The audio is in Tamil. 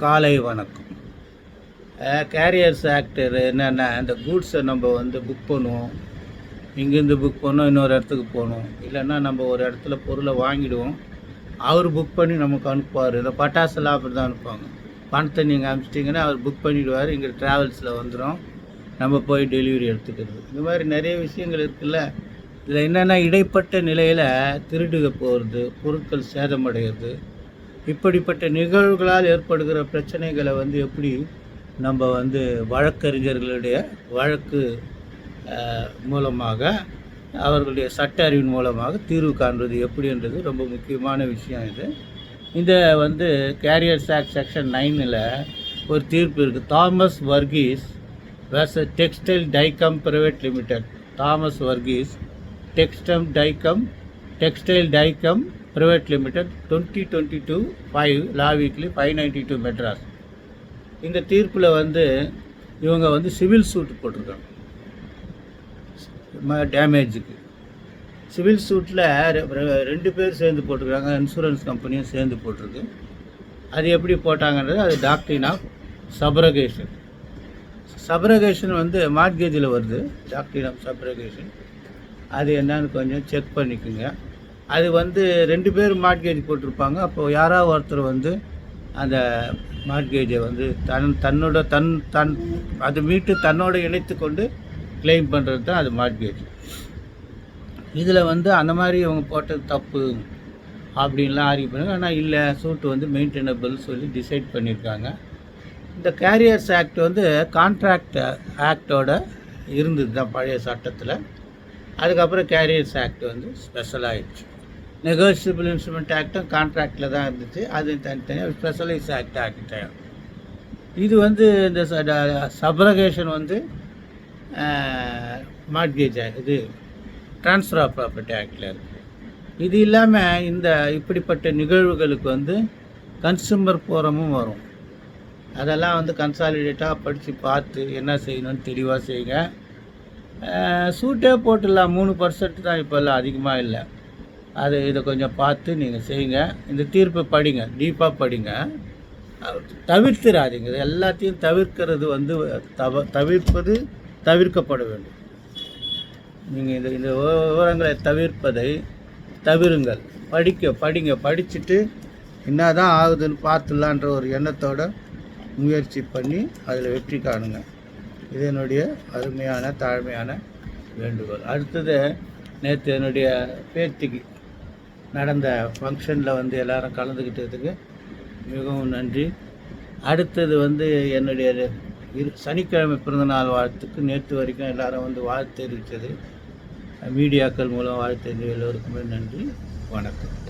காலை வணக்கம். கேரியர்ஸ் ஆக்டர் என்னென்னா இந்த கூட்ஸை நம்ம வந்து புக் பண்ணுவோம். இங்கேருந்து புக் பண்ணோம் இன்னொரு இடத்துக்கு போகணும். இல்லைன்னா நம்ம ஒரு இடத்துல பொருளை வாங்கிடுவோம். அவர் புக் பண்ணி நமக்கு அனுப்புவார். இந்த பட்டாசுலாம் அப்படி தான் அனுப்புவாங்க. பணத்தை நீங்கள் அனுப்பிச்சிட்டிங்கன்னா அவர் புக் பண்ணிவிடுவார் இங்கே ட்ராவல்ஸில் வந்துடும் நம்ம போய் டெலிவரி எடுத்துக்கிறது. இந்த மாதிரி நிறைய விஷயங்கள் இருக்குல்ல. இதில் என்னென்னா இடைப்பட்ட நிலையில் திருடுக போகிறது பொருட்கள் சேதமடைகிறது இப்படிப்பட்ட நிகழ்வுகளால் ஏற்படுகிற பிரச்சனைகளை வந்து எப்படி நம்ம வந்து வழக்கறிஞர்களுடைய வழக்கு மூலமாக அவர்களுடைய சட்ட அறிவின் மூலமாக தீர்வு காண்பது எப்படின்றது ரொம்ப முக்கியமான விஷயம் இது. இந்த வந்து கேரியர்ஸ் ஆக்ட் செக்ஷன் நைனில் ஒரு தீர்ப்பு இருக்குது தாமஸ் வர்கீஸ் வேஸ் டெக்ஸ்டைல் டைகம் பிரைவேட் லிமிடெட் தாமஸ் வர்கீஸ் டெக்ஸ்டம் டைகம் textile டைகம் private limited twenty twenty two five law weekly five ninety two Madras இந்த தீர்ப்பில் வந்து இவங்க வந்து சிவில் சூட் போட்டிருக்காங்க. டேமேஜுக்கு சிவில் சூட்டில் ரெண்டு பேர் சேர்ந்து போட்டிருக்காங்க. இன்சூரன்ஸ் கம்பெனியும் சேர்ந்து போட்டிருக்கு. அது எப்படி போட்டாங்கன்றது அது டாக்டரின் ஆஃப் சப்ரகேஷன் சப்ரகேஷன் வந்து மார்கேஜில் வருது. டாக்டரின் ஆஃப் சப்ரகேஷன் அது என்னன்னு கொஞ்சம் செக் பண்ணிக்கோங்க. அது வந்து ரெண்டு பேர் மார்ட்கேஜ் போட்டிருப்பாங்க. அப்போது யாராவது ஒருத்தர் வந்து அந்த மார்ட்கேஜை வந்து தன் தன்னோட தன் தன் அது மீட்டு தன்னோட இணைத்து கொண்டு கிளைம் பண்ணுறது தான் அது மார்ட்கேஜ் இதில் வந்து அந்த மாதிரி இவங்க போட்டது தப்பு அப்படின்லாம் ஆர்கியூ பண்ணுங்க. ஆனால் இல்லை சூட்டு வந்து மெயின்டெனபிள் சொல்லி டிசைட் பண்ணியிருக்காங்க இந்த கேரியர்ஸ் ஆக்ட் வந்து கான்ட்ராக்ட் ஆக்டோட இருந்தது தான் பழைய சட்டத்தில். அதுக்கப்புறம் கேரியர்ஸ் ஆக்ட் வந்து ஸ்பெஷலாகிடுச்சு நெகோசியபிள் இன்ஸ்ட்ருமெண்ட் ஆக்டும் கான்ட்ராக்டில் தான் இருந்துச்சு. அது தனித்தனியாக ஸ்பெஷலைஸ் ஆக்ட் ஆக்கிட்டாங்க இது வந்து இந்த சப்ரகேஷன் வந்து மார்கேஜ் இது ட்ரான்ஸ்ஃபர் ஆஃப் ப்ராப்பர்ட்டி ஆக்டில் இருக்குது இது இல்லாமல் இந்த இப்படிப்பட்ட நிகழ்வுகளுக்கு வந்து கன்சூமர் ஃபோரமும் வரும். அதெல்லாம் வந்து கன்சாலிடேட்டாக படித்து பார்த்து என்ன செய்யணும்னு தெளிவாக செய்யுங்க. சூட்டே போட்டுடலாம். மூணு பர்சன்ட் தான் இப்போல்லாம் அதிகமாக இல்லை. அது இதை கொஞ்சம் பார்த்து நீங்கள் செய்யுங்க. இந்த தீர்ப்பை படிங்க டீப்பாக படிங்க. தவிர்த்திராதீங்க. இது எல்லாத்தையும் தவிர்க்கிறது வந்து தவ தவிர்ப்பது தவிர்க்கப்பட வேண்டும். நீங்கள் இந்த இந்த விவரங்களை தவிர்ப்பதை தவிருங்கள். படிக்க படிங்க. படிச்சுட்டு என்ன தான் ஆகுதுன்னு பார்த்துலான்ற ஒரு எண்ணத்தோட முயற்சி பண்ணி அதில் வெற்றி காணுங்க. இது என்னுடைய அருமையான தாழ்மையான வேண்டுகோள். அடுத்தது நேற்று என்னுடைய பேத்திக்கு நடந்த ஃபங்க்ஷனில் வந்து எல்லாரும் கலந்துக்கிட்டதுக்கு மிகவும் நன்றி. அடுத்தது வந்து என்னுடைய இரு சனிக்கிழமை பிறந்தநாள் வாழ்த்துக்கு நேற்று வரைக்கும் எல்லாரும் வந்து வாழ்த்து தெரிவித்தது. மீடியாக்கள் மூலம் வாழ்த்து எல்லோருக்குமே நன்றி. வணக்கம்.